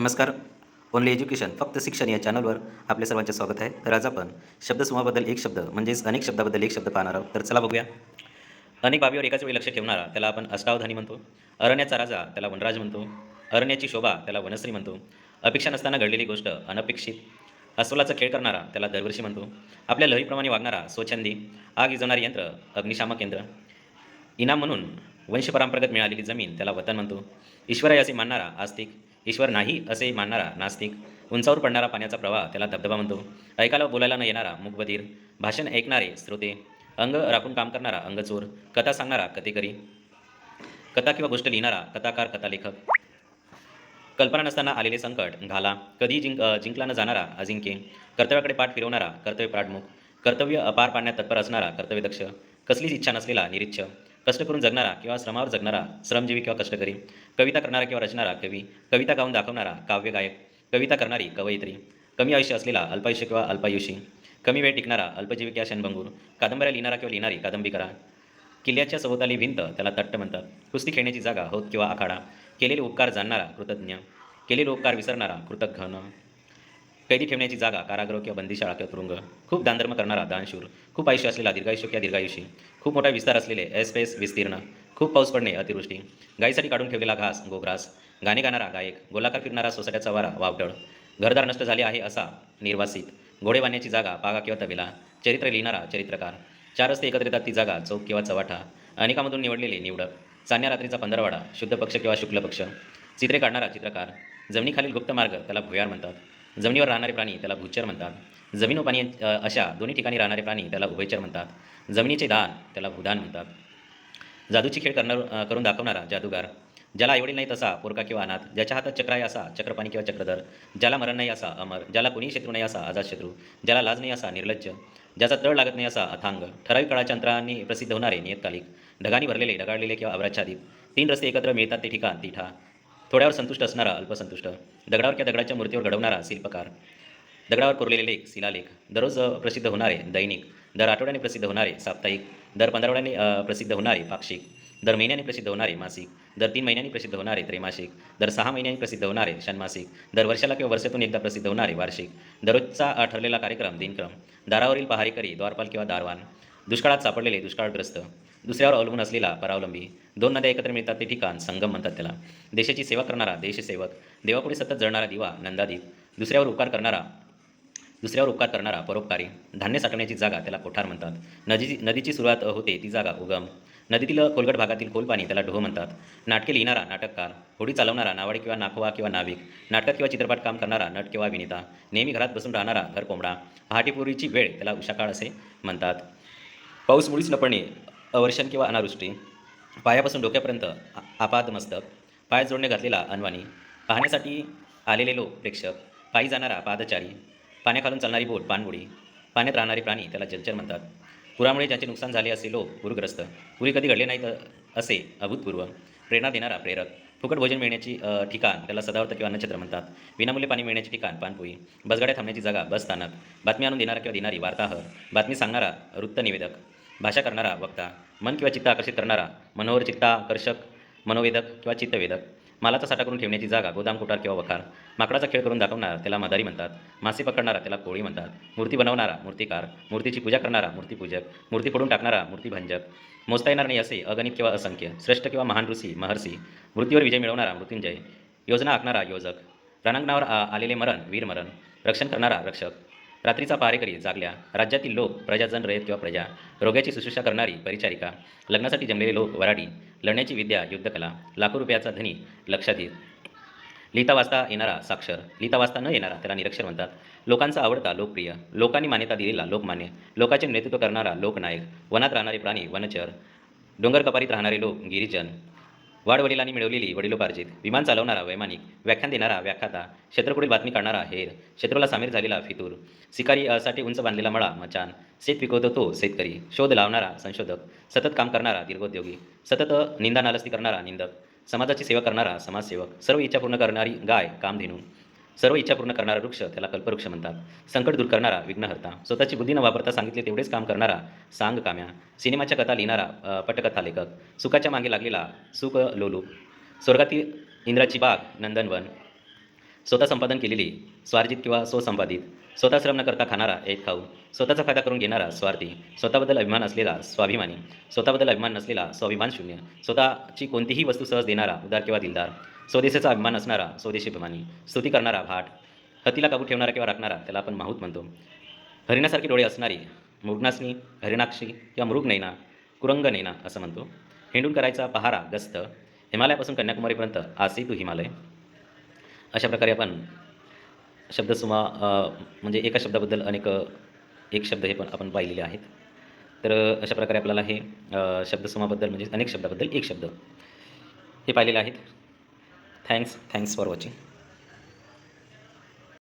नमस्कार. Only education फक्त शिक्षण या चॅनलवर आपल्या सर्वांचे स्वागत आहे. तर आज आपण शब्दसमूहाबद्दल एक शब्द म्हणजेच अनेक शब्दाबद्दल एक शब्द पाहणार आहोत. तर चला बघूया. अनेक बाबीवर एकाच वेळी लक्ष ठेवणारा त्याला आपण अष्टावधानी म्हणतो. अरण्याचा राजा त्याला वनराज म्हणतो. अरण्याची शोभा त्याला वनश्री म्हणतो. अपेक्षा नसताना घडलेली गोष्ट अनपेक्षित. अस्वलाचा खेळ करणारा त्याला दरवर्षी म्हणतो. आपल्या लहरीप्रमाणे वागणारा स्वच्छंदी आग विजवणारे यंत्र अग्निशामक केंद्र इनाम म्हणून वंशपरंपरागत मिळालेली जमीन त्याला वतन म्हणतो. ईश्वर असे मानणारा आस्तिक. ईश्वर नाही असे मानणारा नास्तिक उंचावर पडणारा पाण्याचा प्रवाह त्याला धबधबा म्हणतो. ऐकायला बोलायला न येणारा मुकबधीर भाषण ऐकणारे श्रोते अंग राखून काम करणारा अंगचोर कथा सांगणारा कथेकरी कथा किंवा गोष्ट लिहिणारा कथाकार कथालेखक. कल्पना नसताना आलेले संकट घाला कधी जिंक जिंकला न जाणारा अजिंक्य कर्तव्याकडे पाठ फिरवणारा कर्तव्य पाठमुख कर्तव्य पार पाडण्यात तत्पर असणारा कर्तव्यदक्ष कसलीच इच्छा नसलेला निरीच्छ कष्ट करून जगणारा किंवा श्रमावर जगणारा श्रमजीवी किंवा कष्टकरी कविता करणारा किंवा रचणारा कवी कविता गाऊन दाखवणारा काव्यगायक कविता करणारी कवयित्री कमी आयुष्य असलेला अल्पायुष्य किंवा अल्पायुषी कमी वेळ टिकणारा अल्पजीवी किंवा क्षणभंगूर कादंबऱ्या लिहिणारा किंवा लिहिणारी कादंबीकरा किल्ल्याच्या सभोवताली भिंत त्याला तट्ट म्हणतात. कुस्ती खेळण्याची जागा होत किंवा आखाडा केलेले उपकार जाणणारा कृतज्ञ केलेले उपकार विसरणारा कृतघ्न कैदी ठेवण्याची जागा कारागृह किंवा बंदीशाळा किंवा तुरुंग खूप दानधर्म करणारा दानशूर खूप आयुष्य असलेला दीर्घायुष्य किंवा दीर्घायुषी खूप मोठा विस्तार असलेले एस्पेस विस्तीर्ण खूप पाऊस पडणे अतिवृष्टी. गायीसाठी काढून ठेवलेला घास गोग्रास. गाणे गाणारा गायक गोलाकार फिरणारा सोसाट्याचा वारा वावटळ. घरदार नष्ट झाले आहे असा निर्वासित. घोडे बांधण्याची जागा पागा किंवा तबेला. चरित्र लिहिणारा चरित्रकार. चार रस्ते एकत्र येतात ती जागा चौक किंवा चवाठा. अनेकामधून निवडलेले निवडक. चांदण्या रात्रीचा पंधरवाडा शुद्ध पक्ष किंवा शुक्ल पक्ष. चित्रे काढणारा चित्रकार. जमिनीखालील गुप्त मार्ग त्याला भुयार म्हणतात. जमिनीवर राहणारे प्राणी त्याला भूचर म्हणतात. जमीन व पाणी अशा दोन्ही ठिकाणी राहणारे प्राणी त्याला उभयचर म्हणतात. जमिनीचे दान त्याला भूदान म्हणतात. जादूची खेळ करणार करून दाखवणारा जादूगार ज्याला आईवडील नाही तसा पोरका किंवा अनाथ ज्याच्या हातात चक्र आहे असा चक्रपाणी किंवा चक्रधर ज्याला मरण नाही असा अमर ज्याला कुणी शत्रू नाही असा अजातशत्रू ज्याला लाज नाही असा निर्लज्ज ज्याचा तळ लागत नाही असा अथांग ठराविक काळाच्या अंतराने प्रसिद्ध होणारे नियतकालिक ढगांनी भरलेले ढगाळलेले किंवा अभ्राच्छादित तीन रस्ते एकत्र मिळतात ते ठिकाण तिठा थोड्यावर संतुष्ट असणारा अल्पसंतुष्ट दगडावर किंवा दगडाच्या मूर्तीवर घडवणारा शिल्पकार दगडावर कोरलेले लेख शिलालेख दररोज प्रसिद्ध होणारे दैनिक दर आठवड्याने प्रसिद्ध होणारे साप्ताहिक दर पंधरवड्याने प्रसिद्ध होणारे पाक्षिक दर महिन्याने प्रसिद्ध होणारे मासिक दर तीन महिन्यांनी प्रसिद्ध होणारे त्रैमासिक दर सहा महिन्यांनी प्रसिद्ध होणारे षण्मासिक दर वर्षाला किंवा वर्षातून एकदा प्रसिद्ध होणारे वार्षिक दररोजचा ठरलेला कार्यक्रम दिनक्रम दारावरील पहारेकरी द्वारपाल किंवा दारवान दुष्काळात सापडलेले दुष्काळग्रस्त दुसऱ्यावर अवलंबून असलेला परावलंबी दोन नद्या एकत्र मिळतात ते ठिकाण संगम म्हणतात त्याला. देशाची सेवा करणारा देशसेवक देवापुढे सतत जळणारा दिवा नंदादीप दुसऱ्यावर उपकार करणारा दुसऱ्यावर उपकार करणारा परोपकारी धान्य साठवण्याची जागा त्याला कोठार म्हणतात. नदीची नदीची सुरुवात होते ती जागा उगम. नदीतील खोलगट भागातील खोल पाणी त्याला डोह म्हणतात. नाटके लिहिणारा नाटककार होडी चालवणारा नावाडी किंवा नाखवा किंवा नाविक नाटक किंवा चित्रपट काम करणारा नट किंवा विनिता नेहमी घरात बसून राहणारा घर कोंबडा पहाटेपूर्वीची वेळ त्याला उषाकाळ असे म्हणतात. पाऊस मुळीच न पडणे अवर्षण किंवा अनावृष्टी पायापासून डोक्यापर्यंत आपात मस्तक पाय जोडणे घातलेला अनवाणी पाहण्यासाठी आलेले लोक प्रेक्षक पायी जाणारा पादचारी पाण्याखालून चालणारी बोट पाणबुडी पाण्यात राहणारे प्राणी त्याला जलचर म्हणतात. पुरामुळे ज्यांचे नुकसान झाले असे लोक पूरग्रस्त. पुरी कधी घडले नाहीत असे अभूतपूर्व प्रेरणा देणारा प्रेरक. फुकट भोजन मिळण्याची ठिकाण त्याला सदावर्त किंवा अन्नछत्र म्हणतात. विनामूल्य पाणी मिळण्याचे ठिकाण पाणपोई बसगाड्या थांबण्याची जागा बस स्थानक. बातमी आणून देणारा किंवा देणारी वार्ताहर. बातमी सांगणारा वृत्तनिवेदक. भाषा करणारा वक्ता मन किंवा चित्त आकर्षित करणारा मनोहर चित्ताकर्षक मनोवेदक किंवा चित्तवेदक मालाचा साठा करून ठेवण्याची जागा गोदाम कोठार किंवा वखार माकडाचा खेळ करून दाखवणारा त्याला मदारी म्हणतात मासे पकडणारा त्याला कोळी म्हणतात मूर्ती बनवणारा मूर्तिकार मूर्तीची पूजा करणारा मूर्तीपूजक मूर्ती फोडून टाकणारा मूर्तीभंजक मोजता येणार नाही असे अगणित किंवा असंख्य श्रेष्ठ किंवा महान ऋषी महर्षी मृत्यूवर विजय मिळवणारा मृत्युंजय योजना आखणारा योजक रणांगणावर आलेले मरण वीरमरण रक्षण करणारा रक्षक रात्रीचा पहारेकरी जागल्या. राज्यातील लोक प्रजाजन रयत किंवा प्रजा रोग्याची शुश्रूषा करणारी परिचारिका लग्नासाठी जमलेले लोक वराडी लढण्याची विद्या युद्धकला लाखो रुपयाचा धनी लक्षाधीर. लिहिता वाचता येणारा साक्षर लिहिता वाचता न येणारा त्याला निरक्षर म्हणतात. लोकांचा आवडता लोकप्रिय लोकांनी मान्यता दिलेला लोकमान्य लोकांचे नेतृत्व करणारा लोकनायक वनात राहणारे प्राणी वनचर डोंगर कपारीत राहणारे लोक गिरिजन वाडवडिलांनी मिळवलेली वडिलोपार्जित विमान चालवणारा वैमानिक व्याख्यान देणारा व्याख्याता शत्रूपुढील बातमी काढणारा हेर शत्रूला सामील झालेला फितूर शिकारी असाठी साठी उंच बांधलेला मळा मचान शेत पिकवतो तो शेतकरी शोध लावणारा संशोधक सतत काम करणारा दीर्घोद्योगी सतत निंदा नालस्ती करणारा निंदक समाजाची सेवा करणारा समाजसेवक सर्व इच्छा पूर्ण करणारी गाय कामधेनू सर्व इच्छा पूर्ण करणारा वृक्ष त्याला कल्पवृक्ष म्हणतात. संकट दूर करणारा विघ्नहर्ता स्वतःची बुद्धी न वापरता सांगितले तेवढेच काम करणारा सांग काम्या सिनेमाच्या कथा लिहिणारा पटकथा लेखक सुखाच्या मागे लागलेला सुख लोलू स्वर्गातील इंद्राची बाग नंदनवन स्वतः संपादन केलेली स्वार्जित किंवा स्वसंपादित स्वतः श्रम न करता खाणारा एक खाऊ स्वतःचा फायदा करून घेणारा स्वार्थी स्वतःबद्दल अभिमान असलेला स्वाभिमानी स्वतःबद्दल अभिमान नसलेला स्वाभिमान शून्य स्वतःची कोणतीही वस्तू सहज देणारा उदार किंवा दिलदार स्वदेशाचा अभिमान असणारा स्वदेशी अभिमानी स्तुती करणारा भाट हतीला काबू ठेवणारा किंवा राखणारा त्याला आपण माहूत म्हणतो. हरिणासारखे डोळे असणारी मृगनासनी हरिणाक्षी किंवा मृग नैना कुरंग नैना असं म्हणतो. हिंडून करायचा पहारा गस्त हिमालयापासून कन्याकुमारीपर्यंत आसी तू हिमालय. अशा प्रकारे आपण शब्दसुमा म्हणजे एका शब्दाबद्दल अनेक एक शब्द हे पण आपण पाहिलेले आहेत. तर अशा प्रकारे आपल्याला हे शब्दसुमाबद्दल म्हणजे अनेक शब्दाबद्दल एक शब्द हे पाहिलेले आहेत. thanks. Thanks for watching.